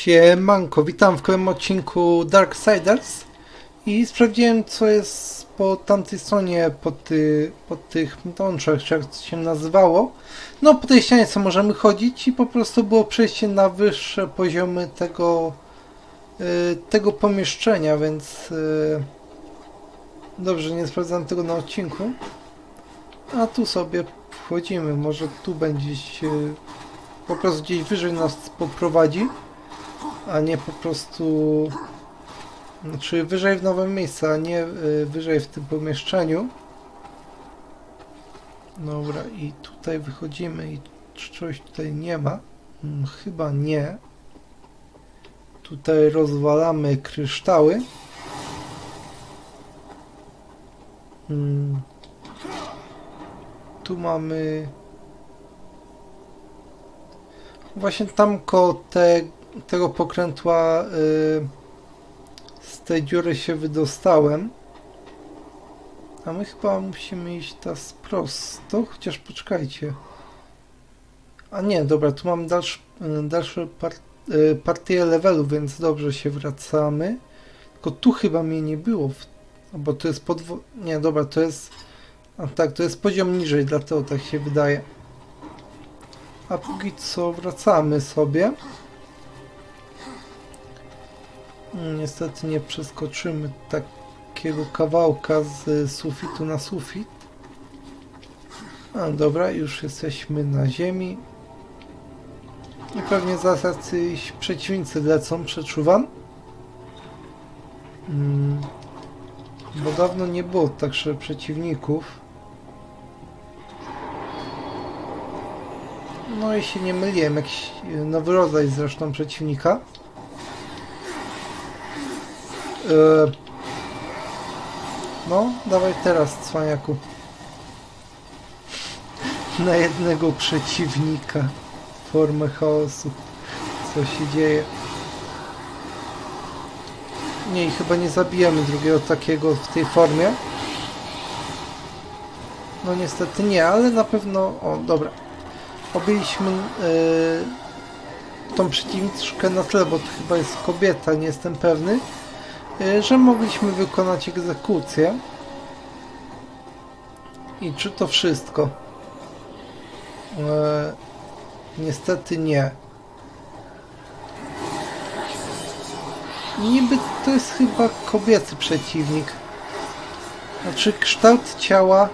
Siemanko, witam w kolejnym odcinku Darksiders i sprawdziłem co jest po tamtej stronie, po, ty, po tych mączach, czy jak to się nazywało. No po tej ścianie co możemy chodzić i po prostu było przejście na wyższe poziomy tego, y, tego pomieszczenia, więc y, dobrze, nie sprawdzam tego na odcinku. A tu sobie wchodzimy, może tu będzie się, po prostu gdzieś wyżej nas poprowadzi a nie po prostu znaczy wyżej w nowym miejscu, a nie y, wyżej w tym pomieszczeniu. Dobra, i tutaj wychodzimy i czegoś tutaj nie ma? Hmm, chyba nie. Tutaj rozwalamy kryształy. Hmm. Tu mamy właśnie tam koło te, tego pokrętła y, z tej dziury się wydostałem. A my chyba musimy iść teraz prosto, chociaż poczekajcie. A nie, dobra, tu mam dalszy, y, dalsze par, y, partię levelu, więc dobrze się wracamy. Tylko tu chyba mnie nie było, w, bo to jest podwo... Nie, dobra, to jest... A tak, to jest poziom niżej, dlatego tak się wydaje. A póki co wracamy sobie. Niestety nie przeskoczymy takiego kawałka z sufitu na sufit. A dobra, już jesteśmy na ziemi. I pewnie zaraz jacyś przeciwnicy lecą, przeczuwam. Mm, bo dawno nie było także przeciwników. No i się nie myliłem, jakiś nowy rodzaj zresztą przeciwnika. E, No, dawaj teraz, cwaniaku. Na jednego przeciwnika. Formę chaosu. Co się dzieje? Nie, i chyba nie zabijemy drugiego takiego w tej formie. No niestety nie, ale na pewno... O, dobra. Obiliśmy yy, tą przeciwniczkę na tle, bo to chyba jest kobieta, nie jestem pewny, że mogliśmy wykonać egzekucję. I czy to wszystko? Yy, niestety nie. Niby to jest chyba kobiecy przeciwnik. Znaczy kształt ciała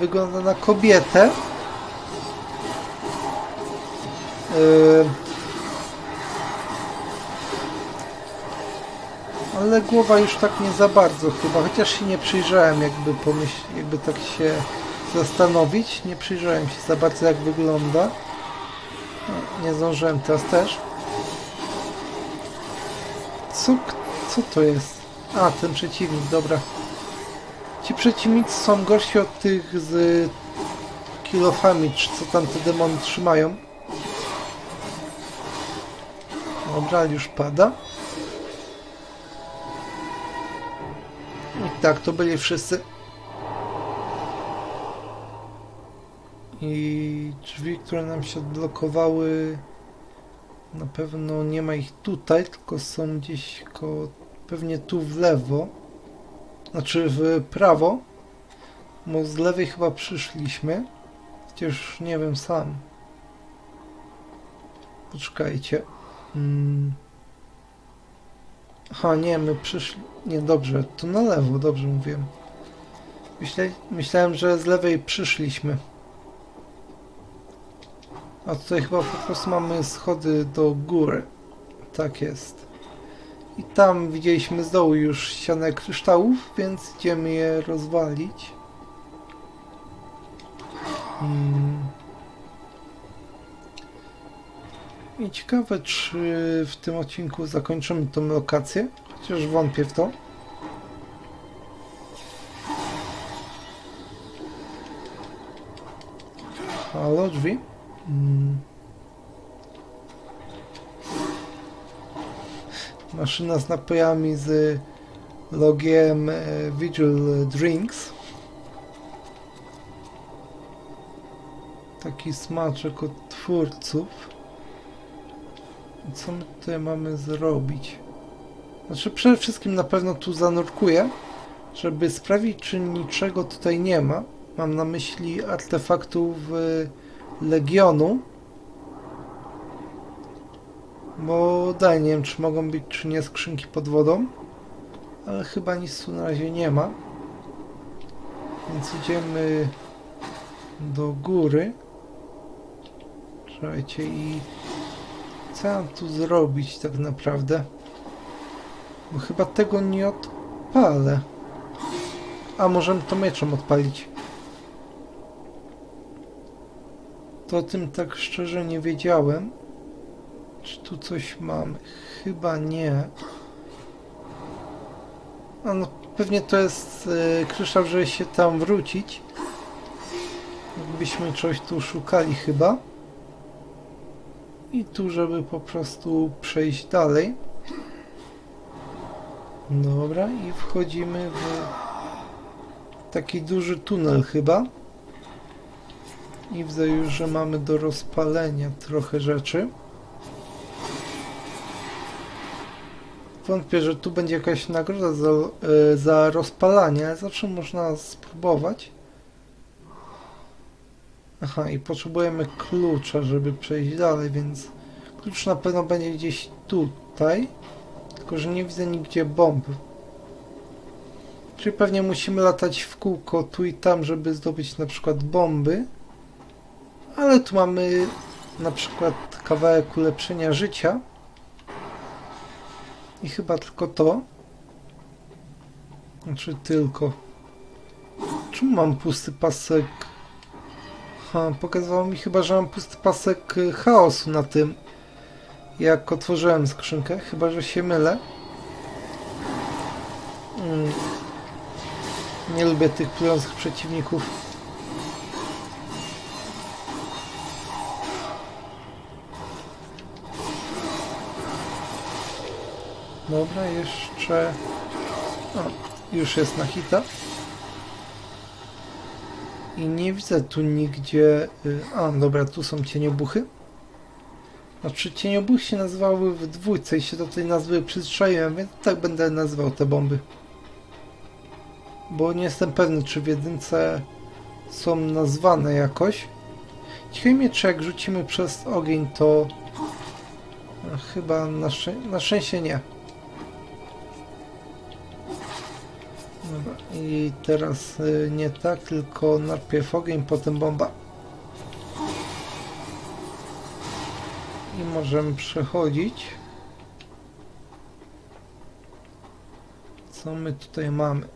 wygląda na kobietę. Yy, Ale głowa już tak nie za bardzo chyba, chociaż się nie przyjrzałem jakby pomyśl, jakby tak się zastanowić, nie przyjrzałem się za bardzo jak wygląda. Nie zdążyłem teraz też. Co, co to jest? A, ten przeciwnik, dobra. Ci przeciwnicy są gorsi od tych z kilofami, czy co tam te demony trzymają. Dobra, już pada. Tak, to byli wszyscy. I drzwi, które nam się odblokowały, na pewno nie ma ich tutaj, tylko są gdzieś koło, pewnie tu w lewo, znaczy w prawo, bo z lewej chyba przyszliśmy, chociaż nie wiem sam. Poczekajcie. Mm. Aha, nie, my przyszli. Nie, dobrze, to na lewo, dobrze mówiłem. Myślę, myślałem, że z lewej przyszliśmy. A tutaj chyba po prostu mamy schody do góry. Tak jest. I tam widzieliśmy z dołu już ścianę kryształów, więc idziemy je rozwalić. Hmm. I ciekawe, czy w tym odcinku zakończymy tą lokację, chociaż wątpię w to. Halo, drzwi? Mm. Maszyna z napojami z logiem e, Vigil Drinks. Taki smaczek od twórców. Co my tutaj mamy zrobić? Znaczy przede wszystkim na pewno tu zanurkuję, żeby sprawdzić, czy niczego tutaj nie ma. Mam na myśli artefaktów Legionu. Bo dalej nie wiem, czy mogą być, czy nie skrzynki pod wodą. Ale chyba nic tu na razie nie ma. Więc idziemy do góry. Słuchajcie i mam tu zrobić tak naprawdę? Bo chyba tego nie odpalę. A możemy to mieczem odpalić. To o tym tak szczerze nie wiedziałem. Czy tu coś mamy? Chyba nie. A no pewnie to jest yy, kryształ, żeby się tam wrócić. Jakbyśmy czegoś tu szukali chyba. I tu, żeby po prostu przejść dalej. Dobra, i wchodzimy w taki duży tunel chyba. I widzę już, że mamy do rozpalenia trochę rzeczy. Wątpię, że tu będzie jakaś nagroda za, e, za rozpalanie, ale zawsze można spróbować. Aha, i potrzebujemy klucza, żeby przejść dalej, więc klucz na pewno będzie gdzieś tutaj. Tylko, że nie widzę nigdzie bomb. Czyli pewnie musimy latać w kółko tu i tam, żeby zdobyć na przykład bomby. Ale tu mamy na przykład kawałek ulepszenia życia. I chyba tylko to. Znaczy tylko. Czemu mam pusty pasek? Ha, pokazywało mi chyba, że mam pusty pasek y, chaosu na tym. Jak otworzyłem skrzynkę, chyba że się mylę. Mm. Nie lubię tych plujących przeciwników. Dobra, jeszcze... O, już jest na hita. I nie widzę tu nigdzie... y, A, dobra, tu są cieniobuchy. Znaczy cieniobuchy się nazywały w dwójce i się do tej nazwy przyzwyczaiłem, więc tak będę nazywał te bomby. Bo nie jestem pewny, czy w jedynce są nazwane jakoś. Ciekawe mnie, czy jak rzucimy przez ogień, to... No, chyba na, szczę- na szczęście nie. I teraz y, nie tak, tylko najpierw ogień, potem bomba. I możemy przechodzić. Co my tutaj mamy?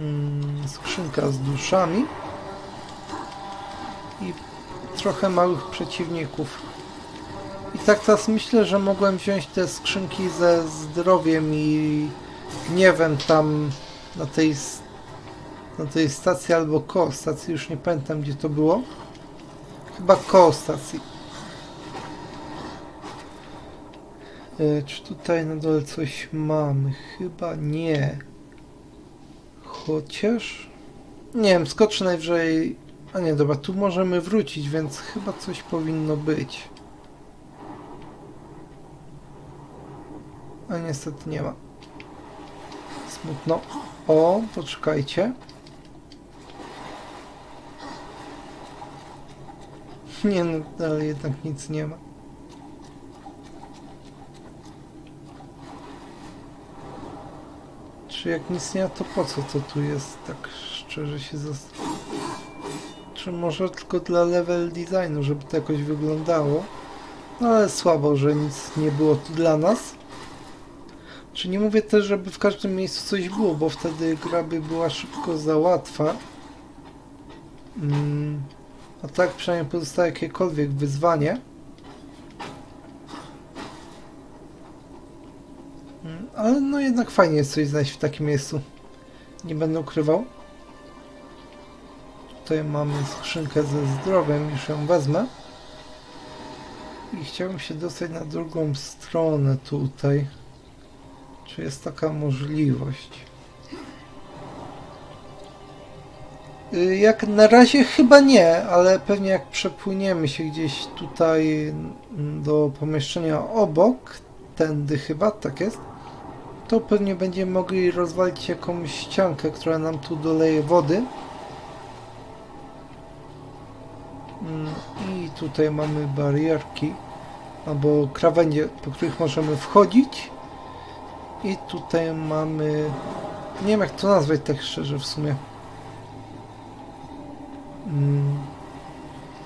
Mm, skrzynka z duszami. I trochę małych przeciwników. Tak teraz myślę, że mogłem wziąć te skrzynki ze zdrowiem i gniewem tam na tej, na tej stacji albo koło stacji, już nie pamiętam gdzie to było. Chyba koło stacji. E, czy tutaj na dole coś mamy? Chyba nie. Chociaż... Nie wiem, skoczy najwyżej... A nie, dobra, tu możemy wrócić, więc chyba coś powinno być. A niestety nie ma. Smutno. O, poczekajcie. Nie no, ale jednak nic nie ma. Czy jak nic nie ma, to po co to tu jest? Tak szczerze się zastanawiam. Czy może tylko dla level designu, żeby to jakoś wyglądało? No ale słabo, że nic nie było tu dla nas. Czy nie mówię też, żeby w każdym miejscu coś było, bo wtedy gra by była szybko za łatwa. Mm, a tak przynajmniej pozostaje jakiekolwiek wyzwanie. Mm, ale no jednak fajnie jest coś znaleźć w takim miejscu. Nie będę ukrywał. Tutaj mamy skrzynkę ze zdrowiem, już ją wezmę. I chciałbym się dostać na drugą stronę tutaj. Czy jest taka możliwość? Y, Jak na razie chyba nie, ale pewnie jak przepłyniemy się gdzieś tutaj do pomieszczenia obok, tędy chyba, tak jest, to pewnie będziemy mogli rozwalić jakąś ściankę, która nam tu doleje wody. Mm, I tutaj mamy barierki, albo krawędzie, po których możemy wchodzić. I tutaj mamy, nie wiem jak to nazwać tak szczerze w sumie. Mm,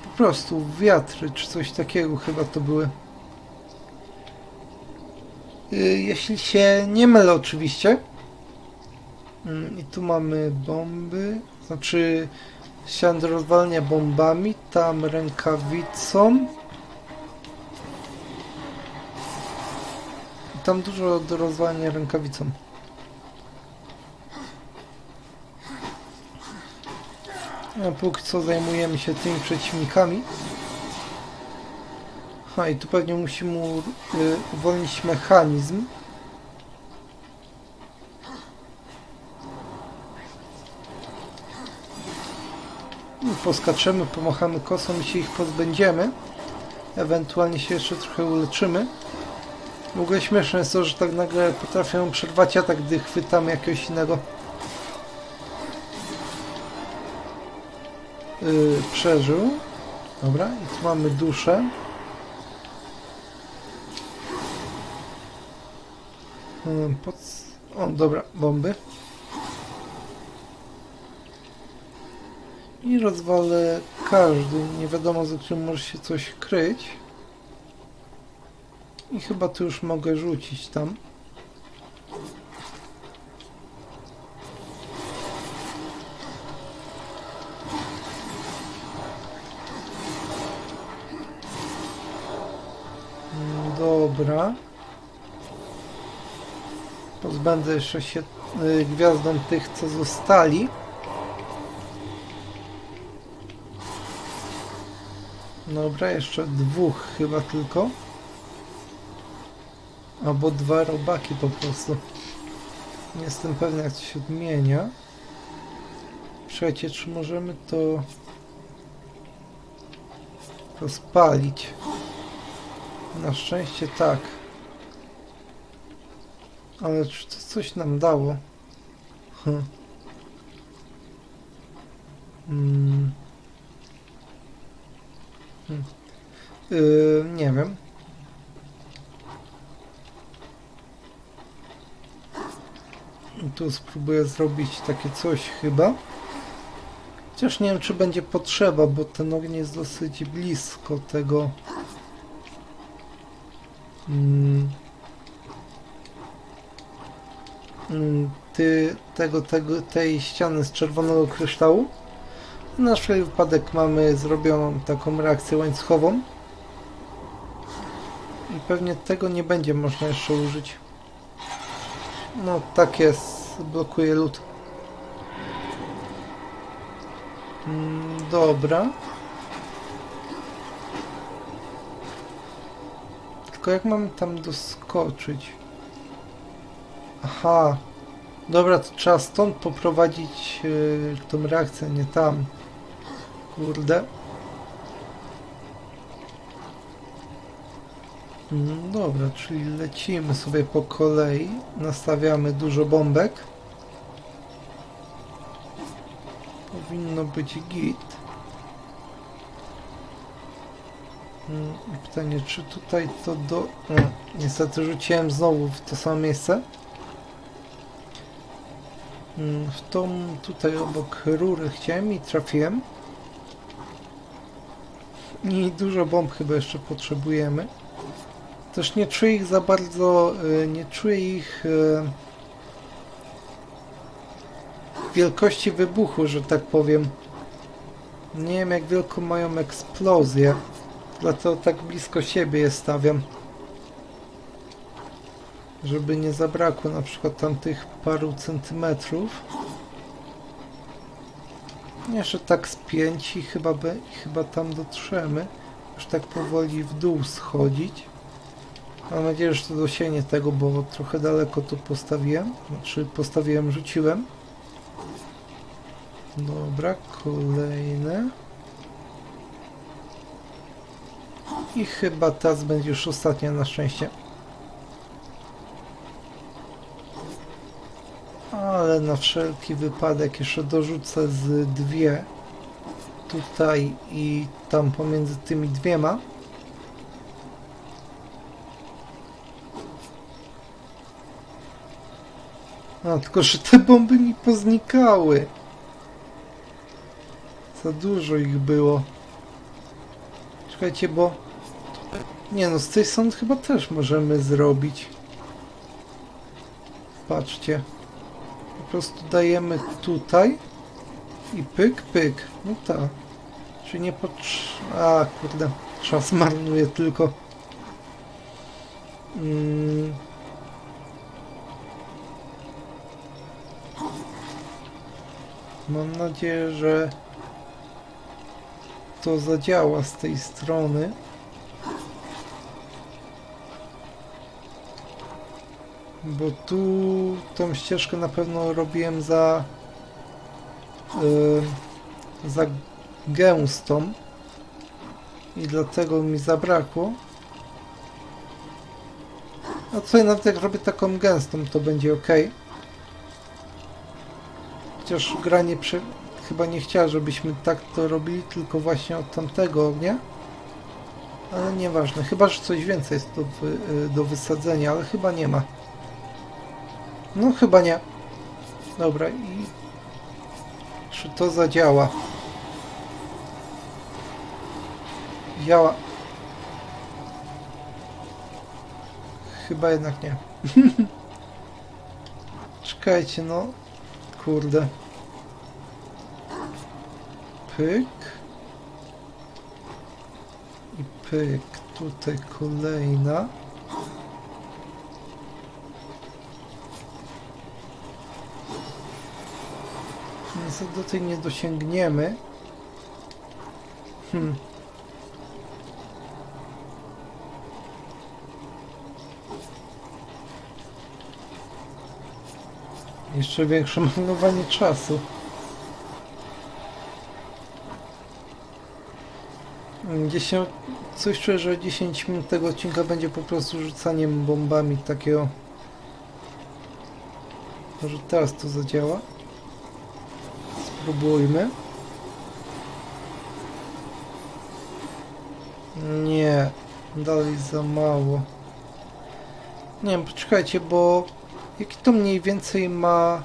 po prostu wiatry, czy coś takiego chyba to były. Y, Jeśli się nie mylę oczywiście. Mm, I tu mamy bomby, znaczy ścian do rozwalania bombami, tam rękawicą. Tam dużo do rozwalania rękawicą. A póki co zajmujemy się tymi przeciwnikami. Ha, i tu pewnie musimy y, uwolnić mechanizm. Poskaczemy, pomachamy kosą i się ich pozbędziemy. Ewentualnie się jeszcze trochę uleczymy. W ogóle śmieszne jest to, że tak nagle potrafią przerwać atak, gdy chwytamy jakiegoś innego. Yy, przeżył. Dobra, i tu mamy duszę. Yy, pod... O, dobra, bomby. I rozwalę każdy. Nie wiadomo, za którym może się coś kryć. I chyba tu już mogę rzucić tam. Mm, Dobra. Pozbędę jeszcze się y, gwiazdą tych, co zostali. Dobra, jeszcze dwóch chyba tylko. Albo dwa robaki po prostu. Nie jestem pewny jak to się odmienia. Słuchajcie, czy możemy to rozpalić? Na szczęście tak. Ale czy to coś nam dało? Hm. Mm. Hmm. Yy, nie wiem. Tu spróbuję zrobić takie coś chyba. Chociaż nie wiem, czy będzie potrzeba, bo ten ogień jest dosyć blisko tego. Mm. Mm, Ty, tego, tego, tej ściany z czerwonego kryształu. Na wszelki wypadek mamy zrobioną taką reakcję łańcuchową. I pewnie tego nie będzie można jeszcze użyć. No tak jest, blokuje lód. Mm, Dobra. Tylko jak mamy tam doskoczyć? Aha. Dobra, to trzeba stąd poprowadzić yy, tą reakcję, nie tam. Kurde. Dobra, czyli lecimy sobie po kolei. Nastawiamy dużo bombek. Powinno być git. Mm, Pytanie, czy tutaj to do... O, niestety rzuciłem znowu w to samo miejsce. Mm, W tą tutaj obok rury chciałem i trafiłem. I dużo bomb chyba jeszcze potrzebujemy. Też nie czuję ich za bardzo, y, nie czuję ich y, wielkości wybuchu, że tak powiem. Nie wiem jak wielką mają eksplozję, dlatego tak blisko siebie je stawiam. Żeby nie zabrakło na przykład tamtych paru centymetrów. Jeszcze tak z i chyba, chyba tam dotrzemy. Już tak powoli w dół schodzić. Mam nadzieję, że to dosięgnie tego, bo trochę daleko tu postawiłem. Znaczy postawiłem, rzuciłem. Dobra, kolejne. I chyba teraz będzie już ostatnia na szczęście. Ale na wszelki wypadek jeszcze dorzucę z dwie tutaj i tam pomiędzy tymi dwiema. A, tylko że te bomby mi poznikały. Za dużo ich było. Czekajcie, bo... Nie no, z tej strony chyba też możemy zrobić. Patrzcie. Po prostu dajemy tutaj i pyk, pyk. No tak. Czy nie potrz... A, kurde. Czas marnuje tylko. Mm. Mam nadzieję, że to zadziała z tej strony. Bo tu tą ścieżkę na pewno robiłem za yy, za gęstą i dlatego mi zabrakło. A tutaj nawet jak robię taką gęstą to będzie ok. Chociaż gra nie prze... chyba nie chciała, żebyśmy tak to robili, tylko właśnie od tamtego ognia. Ale nieważne, chyba, że coś więcej jest do, wy, y, do wysadzenia, ale chyba nie ma. No chyba nie. Dobra i... Czy to zadziała? Działa. Chyba jednak nie. Czekajcie, no. Kurde. Pyk. I pyk. Tutaj kolejna. Niestety do tej nie dosięgniemy. Hmm. Jeszcze większe marnowanie czasu. Dziesięć, coś czuję, że 10 minut tego odcinka będzie po prostu rzucaniem bombami takiego. Może teraz to zadziała? Spróbujmy. Nie, dalej za mało. Nie wiem, poczekajcie, bo jaki to mniej więcej ma...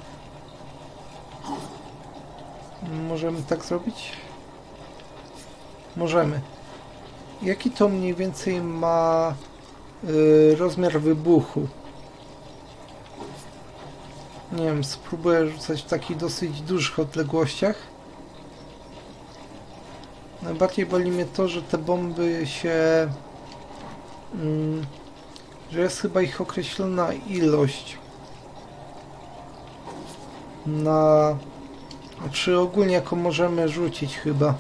Możemy tak zrobić? Możemy. Jaki to mniej więcej ma yy, rozmiar wybuchu? Nie wiem, spróbuję rzucać w takich dosyć dużych odległościach. Najbardziej boli mnie to, że te bomby się... Mm, że jest chyba ich określona ilość. Na... Czy ogólnie jako możemy rzucić chyba.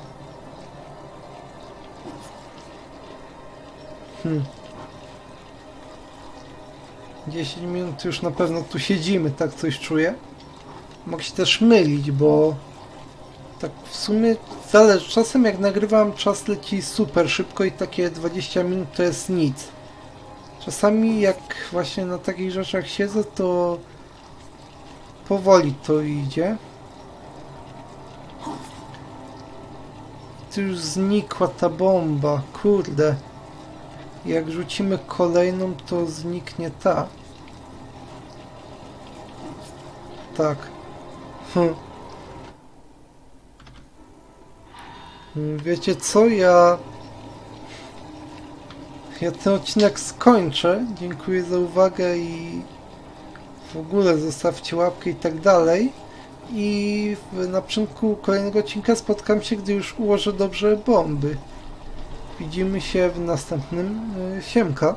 Hmm. 10 minut już na pewno tu siedzimy, tak coś czuję. Mogę się też mylić, bo tak w sumie zależy. Czasem jak nagrywam czas leci super szybko i takie 20 minut to jest nic. Czasami jak właśnie na takich rzeczach siedzę, to powoli to idzie. Tu już znikła ta bomba, kurde. Jak rzucimy kolejną, to zniknie ta. Tak. Hm. Wiecie co, ja... Ja ten odcinek skończę. Dziękuję za uwagę i w ogóle zostawcie łapkę i tak dalej. I w, na początku kolejnego odcinka spotkam się, gdy już ułożę dobrze bomby. Widzimy się w następnym y, Siemka.